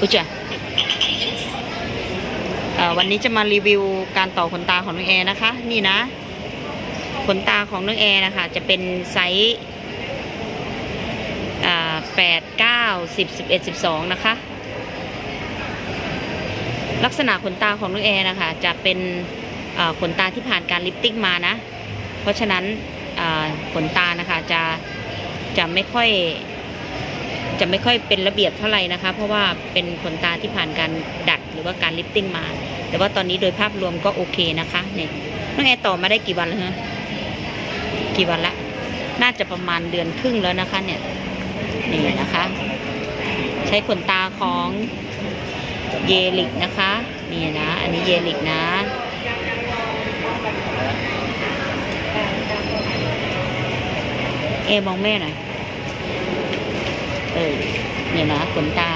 อุจ้ะวันนี้จะมารีวิวการต่อขนตาของน้องแอร์นะคะ นี่นะ ขนตาของน้องแอร์นะคะ จะเป็นไซส์แปดเก้าสิบสิบเอ็ดสิบสองนะคะ ลักษณะขนตาของน้องแอร์นะคะ จะเป็นขนตาที่ผ่านการลิฟติ้งมานะ เพราะฉะนั้นขนตานะคะจะจะไม่ค่อย จะไม่ค่อยเป็นระเบียบเท่าไหร่นะคะ เพราะว่าเป็นขนตาที่ผ่านการดัดหรือว่าการลิฟติ้งมา แต่ว่าตอนนี้โดยภาพรวมก็โอเคนะคะเนี่ยน้องแอร์ต่อมาได้กี่วันแล้วฮะกี่วันละ น่าจะประมาณเดือนครึ่งแล้วนะคะเนี่ยนี่นะคะ ใช้ขนตาของเยลิกนะคะนี่นะ อันนี้เยลิกนะเอมองแม่หน่อย เออเนี่ยนะขนตา